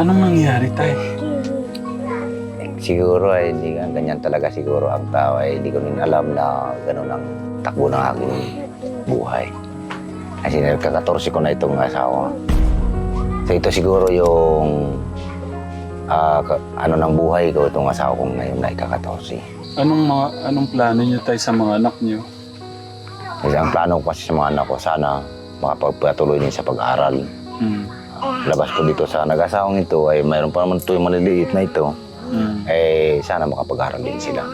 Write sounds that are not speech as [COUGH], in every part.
Anong nangyari, tay? Siguro ay hindi nga ganyan talaga siguro ang tao ay hindi ko rin alam na gano'n ang takbo ng aking buhay. Kasi nagka-14 ko na itong asawa. So ito siguro yung ka- ano ng buhay ko itong asawa kong ngayon na ika-14. Anong mga anong plano niyo tay sa mga anak niyo? Kasi ang plano ko kasi sa mga anak ko, sana makapagpatuloy din sa pag-aaral. Mm. Labas ko dito sa nag-asawang ito ay mayroon pa naman ito yung maliliit na ito. Mm. eh sana makapag-aral din sila.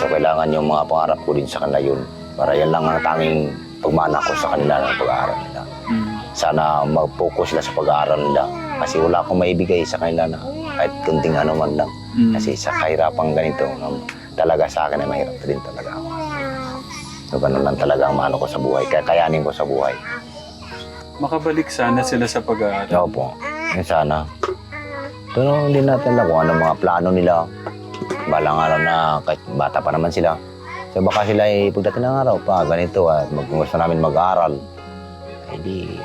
So kailangan yung mga pangarap ko din sa kanila yun. Para yan lang ang tanging pagmana ko sa kanila ng pag-aaral nila. Mm. Sana mag-focus sila sa pag-aaral nila. Kasi wala akong maibigay sa kanila na kahit kunting ano man lang. Mm. Kasi sa kahirapang ganito, um, talaga sa akin ay mahirap din talaga ako. So ganun lang talaga ang mano ko sa buhay. Kaya kayanin ko sa buhay. Makabalik sana sila sa pag-aaral. Oo po. Yun sana. Pero hindi natin alam kung ano mga plano nila. Balang araw na kahit bata pa naman sila. So baka sila ay pagdating ng araw pa ganito at mag gusto namin mag-aaral. Eh di,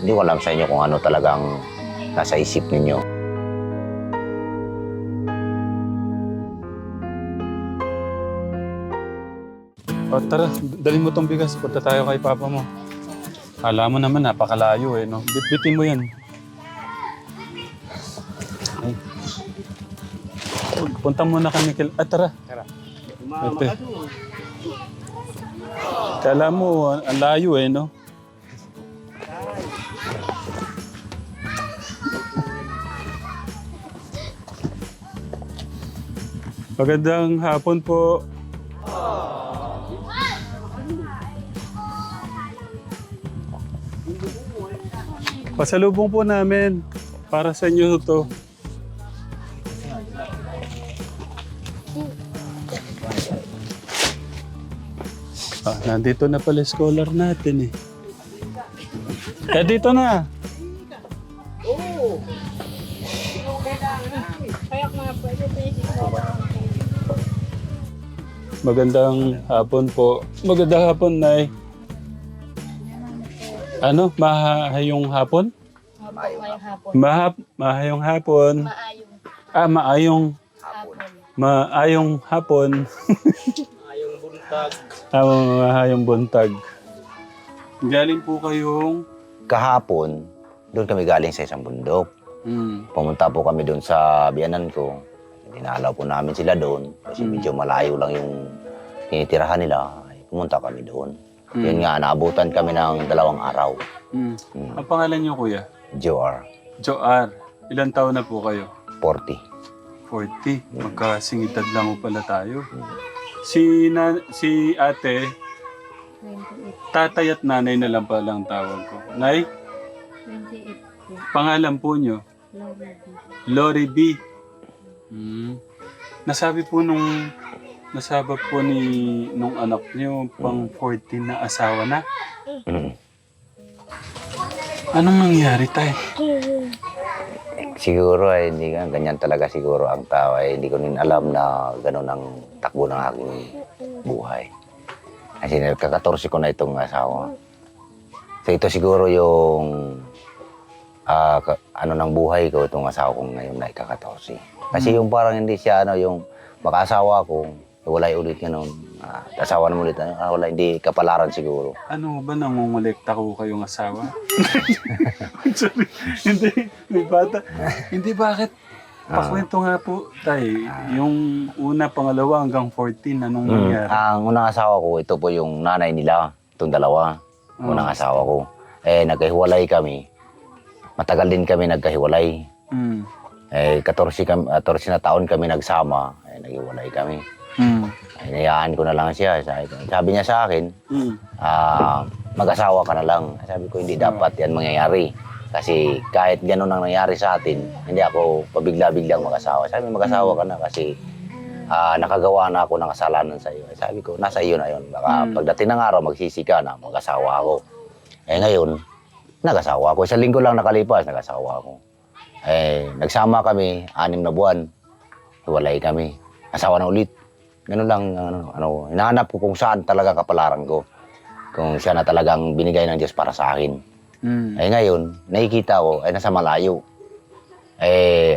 hindi ko alam sa inyo kung ano talagang nasa isip ninyo. O tara, dalhin mo tong bigas. Punta tayo kay papa mo. Kala mo naman, napakalayo eh, no? Bitbitin mo yan. Ay. Punta muna kami kay... Ah, tara. Ate. Kala mo, ang layo eh, no? Magandang hapon po. Pasalubong po namin. Para sa inyo to. Ah, nandito na pala scholar natin eh. Eh, dito na. Magandang hapon po. Magandang hapon, Nay. Ano? Mahayong hapon? Opo, ngayong hapon. Mahap, mahayong hapon. Maayong Ah, maayong, hapon. maayong hapon. Ayong buntag. ah, mahayong buntag. Galing po kayong... Kahapon, doon kami galing sa isang bundok. Hmm. Pumunta po kami doon sa biyanan ko. Dinalaw po namin sila doon kasi Mm. medyo malayo lang yung tinitirahan nila. Ay, pumunta kami doon. Mm. Yun nga, naabutan kami ng dalawang araw. Hmm. Mm. Ang pangalan niyo, kuya? Joar, Joar. Ilan taon na po kayo? 40. 40. Magkasingitad lang po pala tayo. Si, na, si ate, 28. tatay at nanay na lang pala ang tawag ko. Nay, 28 po. pangalan po niyo? Lord. Lori B. Hmm. Nasabi po nung nasabi po ni nung anak niyo pang 14 na asawa na. Mm. Anong nangyari tay? Siguro ay hindi nga, ganyan talaga siguro ang tao ay hindi ko rin alam na gano'n ang takbo ng aking buhay. Kasi nagka-14 ko na itong asawa. So ito siguro yung ka- ano ng buhay ko itong asawa kong ngayon na ika-14. Kasi yung parang hindi siya ano yung makasawa ko, walay ulit ganun. Ah, asawa naman ulit, ah, wala hindi kapalaran siguro. Ano ba nangungulekta ko kayong asawa? [LAUGHS] Sorry. hindi, may bata. Hindi bakit? Pakwento nga po, tay. Yung una, pangalawa hanggang 14, anong Mm. nangyari? Ang unang asawa ko, ito po yung nanay nila, itong dalawa. Unang asawa ko. Eh, nagkahiwalay kami. Matagal din kami nagkahiwalay. Mm. Eh, 14, kami, 14 na taon kami nagsama. Eh, naghiwalay kami. Mm. Ay, nayaan ko na lang siya. Sabi, ko- sabi niya sa akin, Mm. ah, mag-asawa ka na lang. Sabi ko, hindi dapat yan mangyayari. Kasi kahit ganun ang nangyari sa atin, hindi ako pabigla-biglang mag-asawa. Sabi, mag-asawa ka na kasi ah, nakagawa na ako ng kasalanan sa iyo. Sabi ko, nasa iyo na yun. Baka Mm. pagdating ng araw, magsisi ka na, mag-asawa ako. Eh ngayon, nag-asawa ako. Isang linggo lang nakalipas, nag-asawa ako. Eh, nagsama kami, anim na buwan. Hiwalay kami. Asawa na ulit. Ganun lang, ano, ano, hinahanap ko kung saan talaga kapalaran ko. Kung siya na talagang binigay ng Diyos para sa akin. Mm. Eh ngayon, nakikita ko, ay nasa malayo. Eh,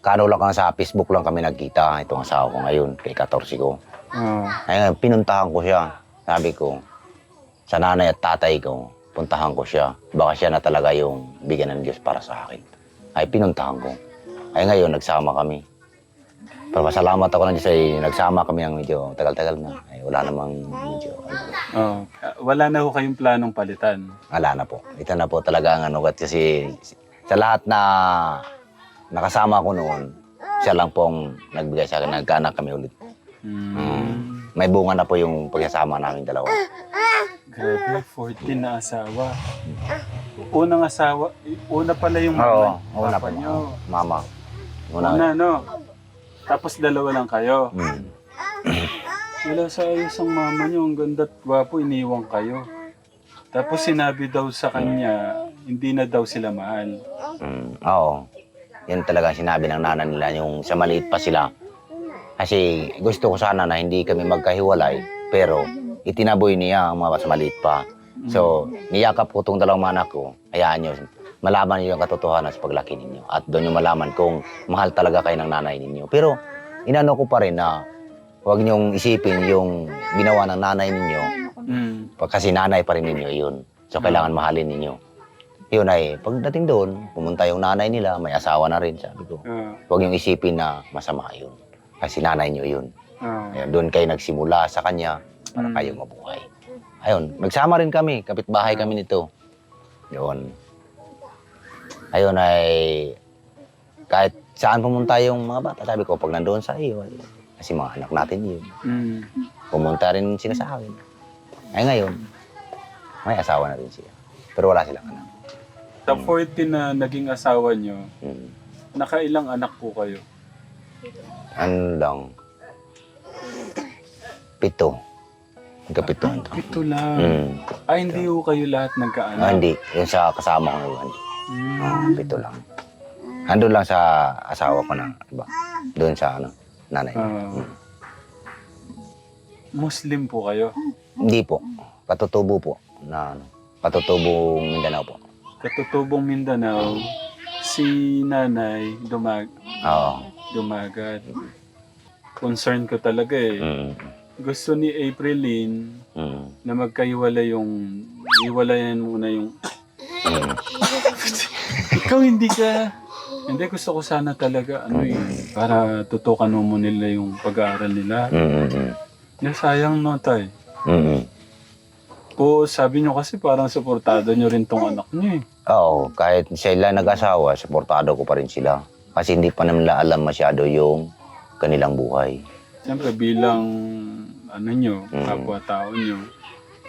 kano lang sa Facebook lang kami nagkita, itong asawa ko ngayon, kay 14 ko. Oh. Ay, pinuntahan ko siya. Sabi ko, sa nanay at tatay ko, puntahan ko siya. Baka siya na talaga yung bigyan ng Diyos para sa akin. Ay, pinuntahan ko. Ay, ngayon, nagsama kami. Pero pasalamat ako ng Diyos ay nagsama kami ng medyo tagal-tagal na. Ay, wala namang medyo, ano, Oh. Wala na ho kayong planong palitan. wala na po. Ito na po talaga ang ano, kasi sa lahat na nakasama ko noon, siya lang pong nagbigay sa akin, nagkaanak kami ulit. Mm. May bunga na po yung pagsasama namin dalawa. Grabe, 14 na asawa. Unang asawa, una pala yung Oo, mama, una papa pa nyo. Mama. Una, Una. no? Tapos dalawa lang kayo. Mm. Wala sa ayos ang mama nyo, ang ganda at gwapo, iniwan kayo. Tapos sinabi daw sa kanya, hindi na daw sila mahal. Mm, oo. Yan talaga sinabi ng nana nila, yung sa maliit pa sila. Kasi gusto ko sana na hindi kami magkahiwalay, pero itinaboy niya ang mga mas maliit pa. So, niyakap ko itong dalawang anak ko, hayaan nyo, malaman niyo yung katotohanan sa paglaki ninyo. At doon yung malaman kung mahal talaga kayo ng nanay ninyo. Pero, inano ko pa rin na huwag niyong isipin yung ginawa ng nanay ninyo Mm. kasi nanay pa rin ninyo yun. So, kailangan mahalin ninyo. Yun ay, pagdating doon, pumunta yung nanay nila, may asawa na rin, sabi ko. Ah, Huwag yung isipin na masama yun. Kasi nanay nyo yun. ah. Ayun, doon kayo nagsimula sa kanya para Mm. kayo mabuhay. Ayun, nagsama rin kami, kapitbahay kami nito. Yun. Ayun ay, kahit saan pumunta yung mga bata, sabi ko, pag nandoon sa iyo, ay, kasi mga anak natin yun. Mm. Pumunta rin sila sa akin. Ay ngayon, may asawa na rin siya. Pero wala silang anak. Sa 14 na naging asawa nyo, Mm. nakailang anak po kayo? Ano lang, pito. Magkapito. Ito lang. Mm. Ay, hindi ho kayo lahat Ah, nagkaanak. hindi. Yung sa kasama ko yun. Mm. Ah, pito lang. Andun lang sa asawa ko na, diba? Doon sa ano, nanay. Ah. Muslim po kayo? Hindi po. Katutubo po. Na, ano, katutubo Mindanao po. Katutubong Mindanao, si nanay dumag Oo. dumagat. Concern ko talaga eh. Mm. Gusto ni Aprilin Mm. na magkahiwala yung iwalayan muna yung Mm. Ikaw hindi ka hindi gusto ko sana talaga ano eh para tutukan mo nila yung pag-aaral nila. Mm. Mm. Na sayang no tay. Mm. O sabi nyo kasi parang suportado nyo rin tong anak nyo eh. Oo, kahit sila nag-asawa, suportado ko pa rin sila. Kasi hindi pa naman nila alam masyado yung kanilang buhay. Siyempre bilang ano nyo, Mm. kapwa-tao nyo,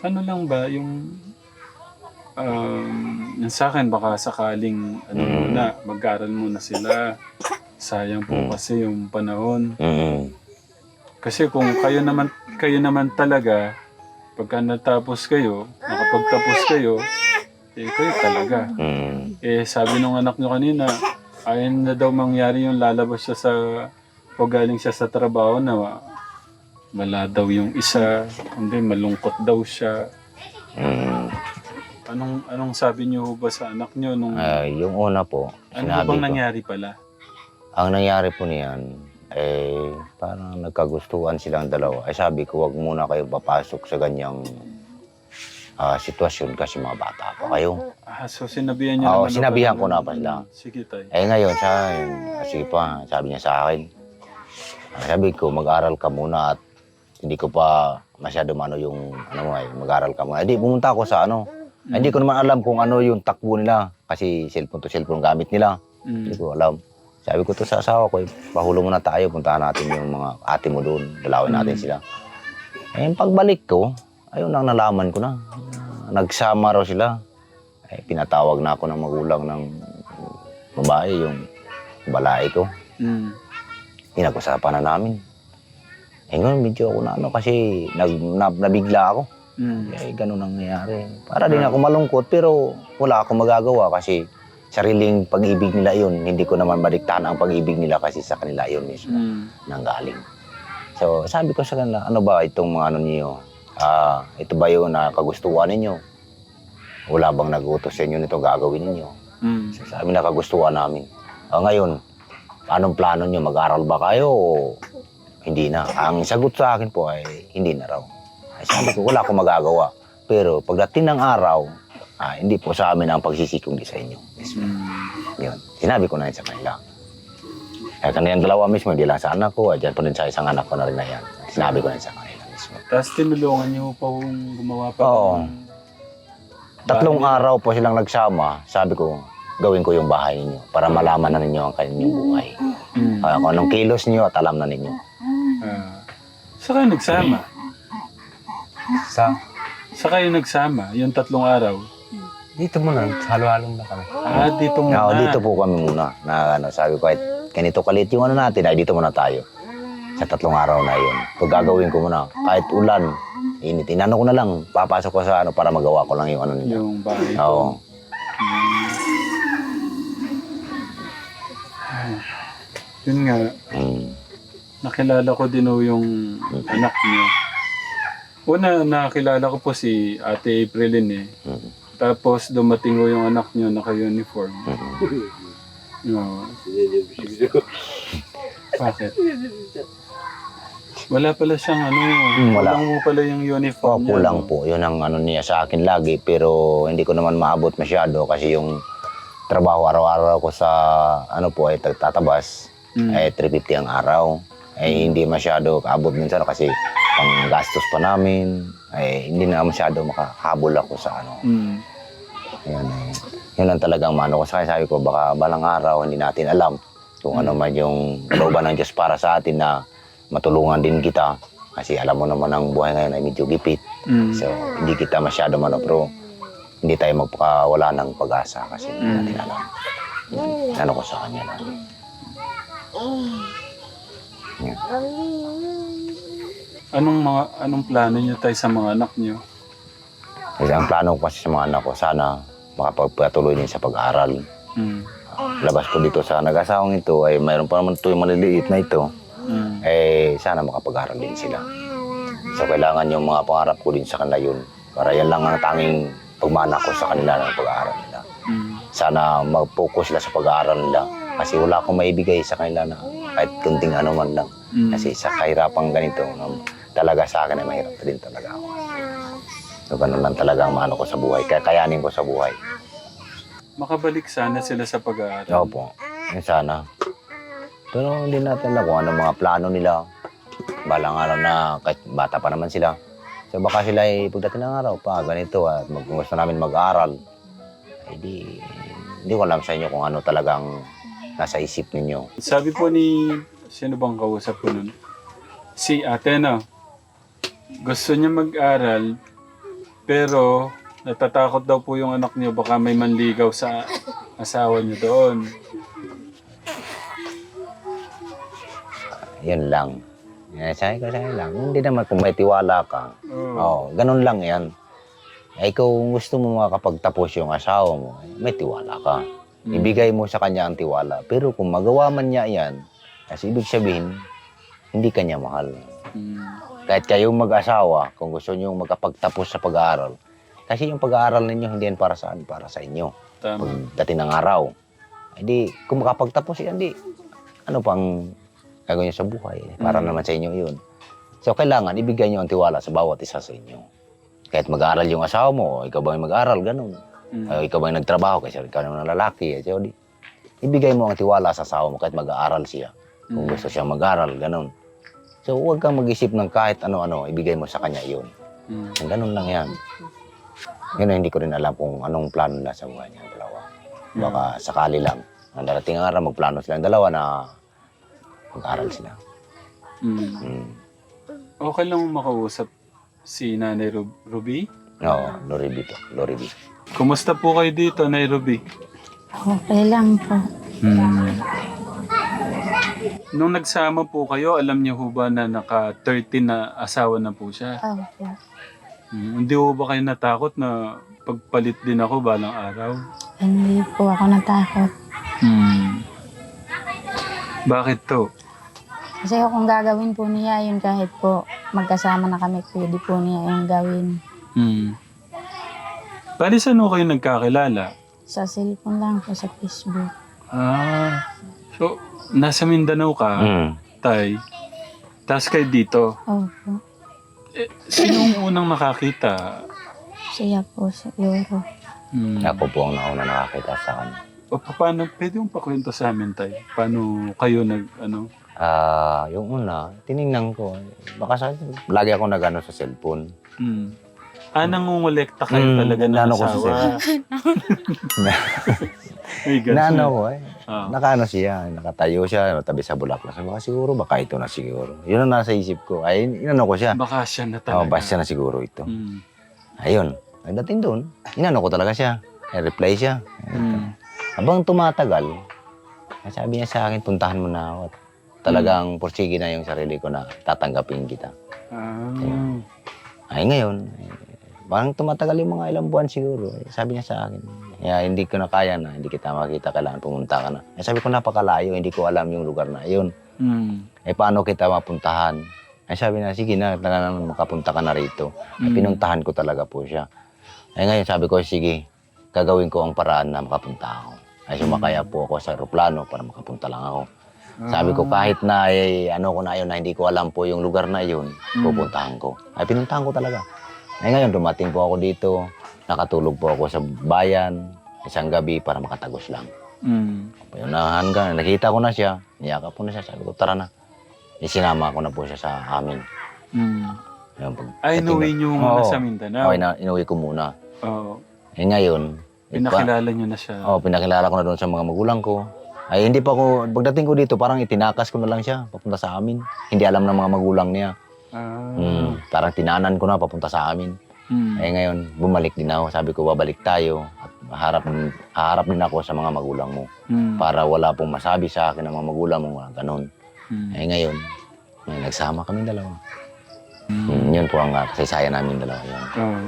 ano lang ba yung um, sa akin baka sakaling ano Mm. muna, mag-aral muna sila. Sayang po Mm. kasi yung panahon. Mm. Kasi kung kayo naman kayo naman talaga pagka natapos kayo, nakapagtapos kayo, eh kayo talaga. Mm. Eh sabi nung anak nyo kanina, ayun na daw mangyari yung lalabas siya sa o galing siya sa trabaho na wala daw yung isa, hindi malungkot daw siya. Mm. Anong anong sabi niyo ba sa anak niyo nung Ah, yung una po, ano sinabi bang ko, nangyari pala? ang nangyari po niyan, eh, parang nagkagustuhan silang dalawa. Ay sabi ko, wag muna kayo papasok sa ganyang ah, sitwasyon kasi mga bata pa kayo. Ah, so sinabihan niyo Oo, naman sinabihan ko na pa sila. Sige tay. Eh ngayon, sa ah, sige pa, sabi niya sa akin. Ah, sabi ko, mag-aral ka muna at hindi ko pa masyado mano yung ano mo ay mag-aral ka muna. Hindi, pumunta ako sa ano. Ay, Hindi ko naman alam kung ano yung takbo nila kasi cellphone to cellphone gamit nila. Hindi Mm. ko alam. Sabi ko to sa asawa ko, eh, pahulong muna tayo, puntahan natin yung mga ate mo doon, dalawin natin Mm. sila. Eh, pagbalik ko, ayun ang nalaman ko na. Nagsama raw sila. Eh, pinatawag na ako ng magulang ng babae, yung balay ko. Mm. Pinag-usapan na namin. Eh, ngayon, medyo ako na ano, kasi nag, na, nabigla ako. Mm. Eh, ganun ang nangyari. Para din ako malungkot, pero wala akong magagawa kasi sariling pag-ibig nila yun. Hindi ko naman madiktahan ang pag-ibig nila kasi sa kanila yun mismo Mm. nanggaling. So, sabi ko sa kanila, ano ba itong mga ano niyo? Ah, ito ba yung na kagustuhan ninyo? Wala bang nag-utos sa inyo nito gagawin ninyo? Mm. So, sabi na kagustuhan namin. O ngayon, anong plano nyo? Mag-aral ba kayo o hindi na? Ang sagot sa akin po ay hindi na raw. Ay sabi ko, wala akong magagawa. Pero pagdating ng araw, ah, hindi po sa amin ang pagsisikong sa inyo. Mm. Yun. Sinabi ko na yun sa kanila. Kaya kanilang dalawa mismo, hindi lang sa anak ko, at dyan po din sa isang anak ko na rin na yan. Sinabi ko na yun sa kanila mismo. Tapos tinulungan niyo pa kung gumawa pa. Oo. ng Tatlong bahay. araw po silang nagsama, sabi ko, gawin ko yung bahay ninyo para malaman na ninyo ang kanyang buhay. Mm. Uh, kung anong kilos niyo at alam na ninyo. Ah. Sa kayo nagsama? Sa, Sa kayo nagsama, yung tatlong araw? dito muna, halo-halo na kami. Ah, dito muna. Oo, dito po kami muna. Na, ano, sabi ko, kahit ganito kalit yung ano natin, ay dito muna tayo. Sa tatlong araw na yun. Pag gagawin ko muna, kahit ulan, init, inano ko na lang, papasok ko sa ano para magawa ko lang yung ano ninyo. Yung bahay. Oo. Yun nga, Mm. nakilala ko din ho yung anak niyo. Una, nakilala ko po si Ate Aprilin eh. Mm. Tapos dumating ho yung anak niyo naka-uniform. [LAUGHS] No. Bakit? Wala pala siyang ano, Hmm, wala. kulang mo pala yung Oh, uniform niya. kulang no? po. Yun ang ano niya sa akin lagi. Pero hindi ko naman maabot masyado kasi yung trabaho araw-araw ko sa ano po ay tatabas. Mm. Eh, 350 ang araw. Eh, hindi masyado kaabot minsan kasi pang gastos pa namin. Eh, hindi na masyado makahabol ako sa ano. Mm. Ayan, eh. Yun lang talagang mano ko. Saka sabi ko, baka balang araw hindi natin alam kung ano man yung looban ng Diyos para sa atin na matulungan din kita. Kasi alam mo naman ang buhay ngayon ay medyo gipit. Mm. So, hindi kita masyado mano, pero hindi tayo magpakawala ng pag-asa kasi hindi Mm. natin alam. Ano ko sa kanya na. Yan. Anong mga anong plano niyo tayo sa mga anak niyo? Kasi ang plano ko kasi sa mga anak ko, sana makapagpatuloy din sa pag-aaral. Mm. Labas ko dito sa nag-asawang ito, ay mayroon pa naman ito yung maliliit na ito. Mm. eh sana makapag-aral din sila. So kailangan yung mga pangarap ko din sa kanila yun. Para yan lang ang tanging pagmana ko sa kanila ng pag-aaral nila. Mm. Sana mag-focus sila sa pag-aaral nila. Kasi wala akong maibigay sa kanila na kahit kunting ano man lang. Mm. Kasi sa kahirapang ganito, talaga sa akin ay mahirap din talaga ako. So ganun lang talaga ang mano ko sa buhay. Kaya kayanin ko sa buhay. Makabalik sana sila sa pag-aaral. Oo po. Yun sana. Pero hindi natin alam kung ano mga plano nila. Balang araw na kahit bata pa naman sila. So baka sila ay pagdating ng araw pa, ganito at mag gusto namin mag-aral. Eh di, hindi ko alam sa inyo kung ano talagang nasa isip ninyo. Sabi po ni, sino bang kausap ko nun? Si ate na. Gusto niya mag-aral, pero natatakot daw po yung anak niyo baka may manligaw sa asawa niyo doon. Yun lang. Eh, sabi ko sa lang, hindi naman kung may tiwala ka. Oh. Oo, ganun lang yan. Eh, kung gusto mo makapagtapos yung asawa mo, eh, may tiwala ka. Mm. Ibigay mo sa kanya ang tiwala. Pero kung magawa man niya yan, kasi ibig sabihin, hindi kanya mahal. Mm. Kahit kayong mag-asawa, kung gusto niyo magkapagtapos sa pag-aaral, kasi yung pag-aaral ninyo hindi yan para saan, para sa inyo. Tama. Pagdating ng araw. Hindi, kung makapagtapos yan, di, ano pang gagawin niyo sa buhay? eh, Para Mm. naman sa inyo yun. So, kailangan ibigay niyo ang tiwala sa bawat isa sa inyo. Kahit mag-aaral yung asawa mo, ikaw ba yung mag-aaral, ganun. Mm. O ikaw ba yung nagtrabaho, kasi ikaw naman ang lalaki. Eh. So, di, ibigay mo ang tiwala sa asawa mo kahit mag-aaral siya. Kung Mm. gusto siyang mag-aral, ganun. So, huwag kang mag-isip ng kahit ano-ano, ibigay mo sa kanya yun. Mm. Ganun lang yan. Yun ang hindi ko rin alam kung anong plano nila sa buhay niya, dalawa. Baka sakali lang. Ang darating ang araw, magplano silang dalawa na mag-aral sila. Mm. Mm. Okay lang makausap si Nanay Rub- Ruby? Oo, Lori B to. Lori B. Kumusta po kayo dito, Nanay Ruby? Okay lang po. Hmm. Nung nagsama po kayo, alam niyo ho ba na naka-13 na asawa na po siya? Opo. Hmm. Hindi ho ba kayo natakot na pagpalit din ako balang araw? Hindi po ako natakot. Hmm. Bakit to? Kasi kung gagawin po niya yun kahit po magkasama na kami, pwede po niya yung gawin. Hmm. Bali saan ho kayo nagkakilala? Sa cellphone lang po, sa Facebook. Ah. So, nasa Mindanao ka, Mm. tay. Tapos kayo dito. Opo. Eh, sinong unang nakakita? Siya po siguro. Hmm. Ako po ang nauna nakakita sa kanya. O pa- paano, pwede mong pakwento sa amin, tay? Paano kayo nag, ano? Ah, yung una, tiningnan ko. Baka sa lagi ako nagano sa cellphone. Hmm. Ah, nangungulekta kayo Hmm, talaga ng nano ko sa asawa. Ay, [LAUGHS] ganun. na ano ko eh. Ah. Nakaano siya, nakatayo siya, tabi sa bulaklak. Sabi ko, siguro baka ito na siguro. Yun ang nasa isip ko. Ay, inano ko siya. Baka siya na Oh, talaga. basta na siguro ito. Hmm. Ayun. Pagdating doon, inano ko talaga siya. I-reply siya. Hmm. Habang tumatagal, sabi niya sa akin, puntahan mo na ako. At Talagang porsige na yung sarili ko na tatanggapin kita. Ah. Ay ngayon, eh, parang tumatagal yung mga ilang buwan siguro. Eh, sabi niya sa akin, "Kaya hindi ko na kaya na, hindi kita makita, kailangan pumunta ka na. Eh, sabi ko, napakalayo, hindi ko alam yung lugar na yun. Hmm. Eh, paano kita mapuntahan? Eh, sabi na, sige na, talagang makapunta ka na rito. Eh, Mm. pinuntahan ko talaga po siya. Eh, ngayon, sabi ko, sige, gagawin ko ang paraan na makapunta ako. Ay, sumakaya po ako sa aeroplano para makapunta lang ako. Sabi ko, kahit na, eh, ano ko na yun, na hindi ko alam po yung lugar na yun, Mm. pupuntahan ko. Ay, pinuntahan ko talaga. Eh, ngayon, dumating po ako dito, nakatulog po ako sa bayan, isang gabi para makatagos lang. Hmm. Unahan ka, nakita ko na siya, niyakap ko na siya, sabi ko, tara na. Isinama ko na po siya sa amin. Hmm. Ayun, pag, Ay, inuwi niyo muna Oo. sa Mindanao. Okay na, inuwi ko muna. Oo. Eh ngayon, Pinakilala niyo na siya. oh, pinakilala ko na doon sa mga magulang ko. Ay, hindi pa ako, pagdating ko dito, parang itinakas ko na lang siya, papunta sa amin. Hindi alam ng mga magulang niya. Ah. Hmm, parang tinanan ko na, papunta sa amin. Hmm. Eh ngayon, bumalik din ako. Sabi ko, babalik tayo. At harap, haharap din ako sa mga magulang mo. Hmm. Para wala pong masabi sa akin ng mga magulang mo, ganun. Hmm. Eh ngayon, eh, nagsama kami dalawa. Hmm. Mm, yun po ang uh, kasaysayan namin dalawa. Yun. Oo.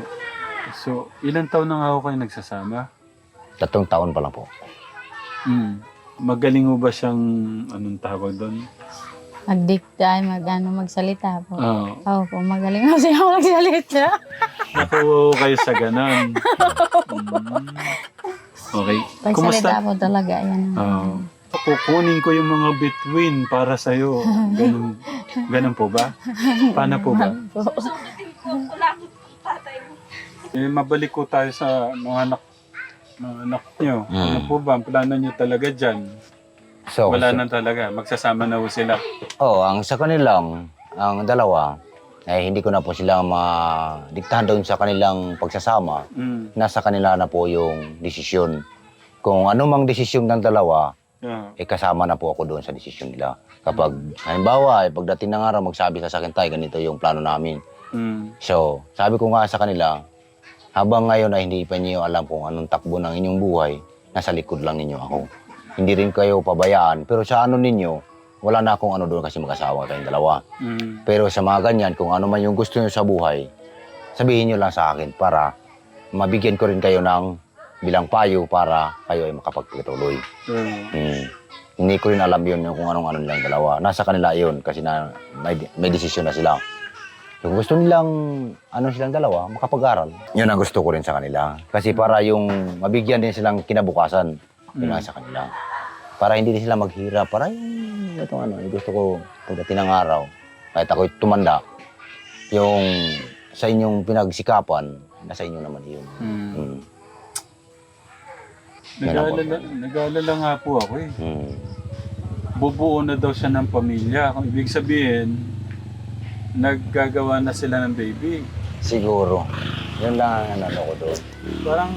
So, ilang taon na nga ako kayo nagsasama? Tatlong taon pa lang po. Hmm. Magaling mo ba siyang, anong tawag doon? Magdikta, mag, ano, magsalita po. Oo. Opo, magaling ako siya [LAUGHS] magsalita. Nakuha kayo sa ganon. Hmm. Okay. Kumusta? Pagsalita po talaga, yan. Oo. Kukunin ko yung mga between para sa'yo. Ganun, ganun po ba? Paano po ba? Po. Eh, mabalik ko tayo sa mga anak mga anak nyo. Mm. Ano po ba? Ang plano nyo talaga dyan? So, Wala so- na talaga. Magsasama na ho sila. oh, ang sa kanilang, ang dalawa, eh, hindi ko na po sila ma-diktahan doon sa kanilang pagsasama. Mm. Nasa kanila na po yung desisyon. Kung ano mang desisyon ng dalawa, Yeah. eh kasama na po ako doon sa desisyon nila. Kapag, halimbawa, eh, pagdating ng araw, magsabi ka sa akin, tay, ganito yung plano namin. Mm. So, sabi ko nga sa kanila, habang ngayon ay hindi pa niyo alam kung anong takbo ng inyong buhay, nasa likod lang ninyo ako. Hindi rin kayo pabayaan, pero sa ano ninyo, wala na akong ano doon kasi mag-asawa kayong dalawa. Mm. Pero sa mga ganyan, kung ano man yung gusto niyo sa buhay, sabihin niyo lang sa akin para mabigyan ko rin kayo ng bilang payo para kayo ay makapagpatuloy. Yeah. Hmm. Hindi ko rin alam yun yung kung anong ano nilang dalawa. Nasa kanila yun kasi na, may, may desisyon na sila. Kung gusto nilang ano silang dalawa, makapag-aral. Yun ang gusto ko rin sa kanila. Kasi para yung mabigyan din silang kinabukasan, yun Mm. sa kanila. Para hindi sila maghirap. Para yung ito ano, yung gusto ko pagdating ng araw, kahit ako'y tumanda, yung sa inyong pinagsikapan, nasa inyo naman yun. Mm. Mm. Nag-aalala, nag-aalala nga po ako eh. Mm. Bubuo na daw siya ng pamilya. Kung ibig sabihin, naggagawa na sila ng baby. Siguro. Yun lang ang ano ko doon. Parang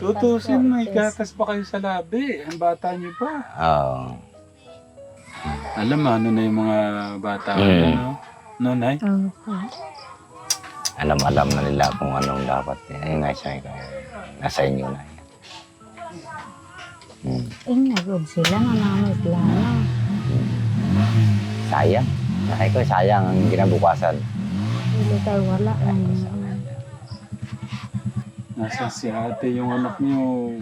tutusin, may gatas pa kayo sa labi. Ang bata niyo pa. Oo. Alam mo, ano na yung mga bata ko, Mm. ano? No, Nay? Opo. alam alam na nila kung anong dapat. Ayun nga siya, ikaw. nasa inyo na. yan. Hmm. Ingagod sila na namin plano. Sayang. Ay ko, sayang ang kinabukasan. Hindi tayo wala. Ano, Nasa si ate yung anak niyo.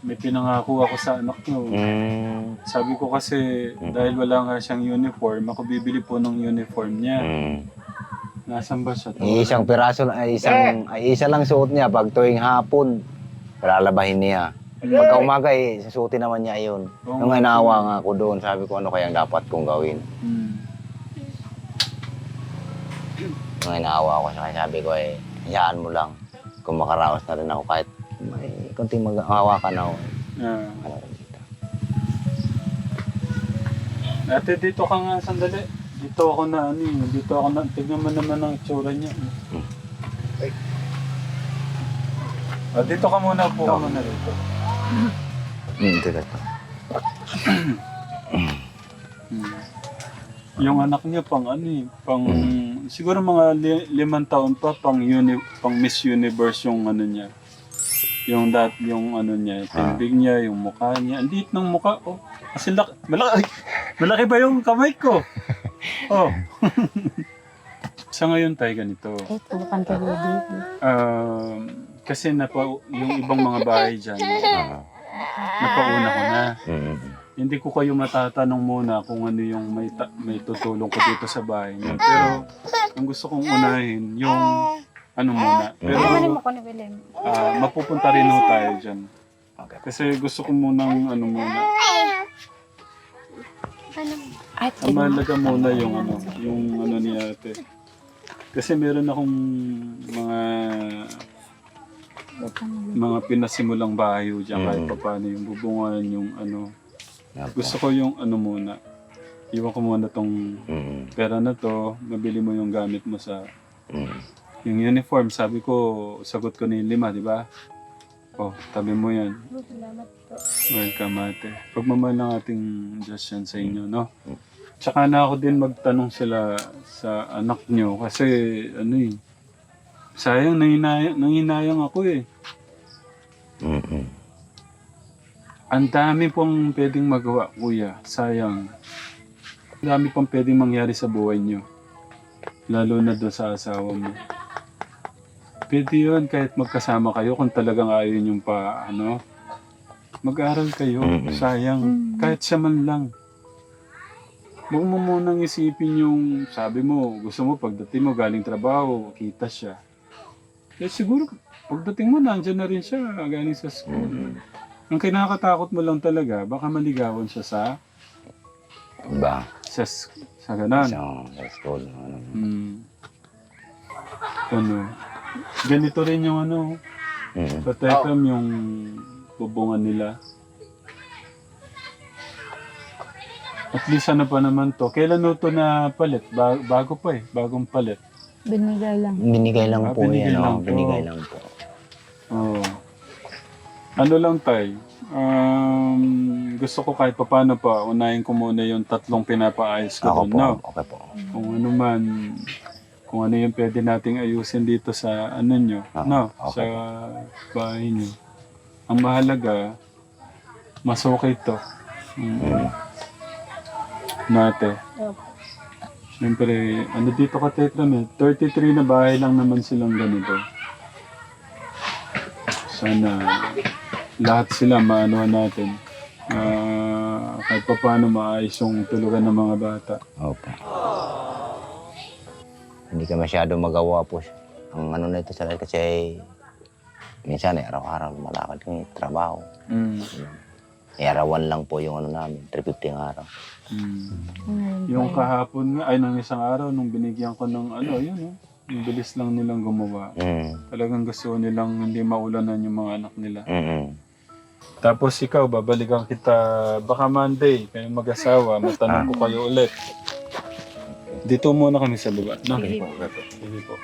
May pinangako ako sa anak niyo. Mm. Sabi ko kasi, dahil wala nga siyang uniform, ako bibili po ng uniform niya. Mm. Nasaan ba siya? Isang piraso, ay isang, ay isa lang suot niya pag tuwing hapon. Palalabahin niya. Pagka umaga eh, susuti naman niya yun. Oo Nung nga. inawa nga ako doon, sabi ko ano kayang dapat kong gawin. Mm. Nung inaawa ko sa kanya, sabi ko eh, hayaan mo lang. Kung makaraos na rin ako kahit may konting mag-awa ka na ako. Ah. Ano dito. Ate, dito ka nga sandali. Dito ako na ano eh. Dito ako na. Tignan mo naman ang itsura niya. Ay. Ah, dito ka muna po ka muna rito. Hmm, teka to. Hmm. Yung anak niya pang ano eh, pang siguro mga li- limang taon pa pang uni, pang Miss Universe yung ano niya. Yung dat yung ano niya, tindig niya, yung mukha niya. Ang liit ng mukha oh. Kasi laki, malaki, malaki ba yung kamay ko? [LAUGHS] Oh. [LAUGHS] Sa ngayon tayo ganito. Eh, tubukan ka dito. Um, kasi napa, yung ibang mga bahay dyan, Ah, napauna ko na. mm, Hindi ko kayo matatanong muna kung ano yung may, ta- may tutulong ko dito sa bahay niyo. Pero ang gusto kong unahin, yung ano muna. Pero ko ni Willem. ah, mapupunta rin ho tayo dyan. Kasi gusto ko munang ano muna. Ay, Ang mahalaga muna yung ano, yung ano ni ate. Kasi meron akong mga mga pinasimulang bahay ho dyan kahit Mm. pa paano yung bubungan, yung ano. Nga po. Gusto ko yung ano muna. Iwan ko muna tong Mm, pera na to, mabili mo yung gamit mo sa mm. yung uniform. Sabi ko, sagot ko yung lima, di ba? Oh, tabi mo yan. Welcome ate. Pagmamahal ng ating Diyos yan sa inyo, no? Tsaka na ako din magtanong sila sa anak nyo kasi ano eh, sayang nanginayang, nanginayang ako eh. Mm, mm. Ang dami pong pwedeng magawa, kuya. Sayang. Ang dami pong pwedeng mangyari sa buhay nyo. Lalo na doon sa asawa mo. Pwede yun kahit magkasama kayo kung talagang ayaw nyo pa, ano. Mag-aral kayo. Sayang. Kahit siya man lang. Huwag mo munang isipin yung, sabi mo, gusto mo pagdating mo galing trabaho, kita siya. Eh siguro, pagdating mo, nandyan na rin siya, galing sa school. Ang kinakatakot mo lang talaga, baka maligawan siya sa Ba? sa, s- sa ganan. Sa, sa school. Ano. Hmm. Ano? Ganito rin yung ano, Mm. patekam yung bubungan nila. At least ano pa naman to. Kailan no to na palit? Ba- bago pa eh. Bagong palit. Binigay lang. Binigay lang Ah, po binigay yan. lang oh, po. binigay lang po. Ano lang tay? Um, gusto ko kahit papano pa, unahin ko muna yung tatlong pinapaayos ko Ako doon, po. no? Okay po. Kung ano man, kung ano yung pwede nating ayusin dito sa ano nyo, Ah, no? okay Sa bahay nyo. Ang mahalaga, mas okay to. Mm. Nate. Siyempre, ano dito ka Tekram eh, 33 na bahay lang naman silang ganito. Sana lahat sila maano natin. Ah, kahit pa paano maayos yung tulugan ng mga bata. Opo. Hindi ka masyado magawa po. siya. Ang ano na ito sa kasi ay minsan eh, araw-araw malakad kami trabaho. Mm. Eh, arawan lang po yung ano namin, 350 ang araw. Mm. Yung kahapon nga, ay nung isang araw, nung binigyan ko ng ano, yun oh. Yung bilis lang nilang gumawa. Mm. Talagang gusto nilang hindi maulanan yung mga anak nila. Mm-mm. Tapos ikaw, babalikan kita baka Monday, kayong mag-asawa, matanong ko kayo ulit. Dito muna kami sa lugar. No? Sige po. Sige po.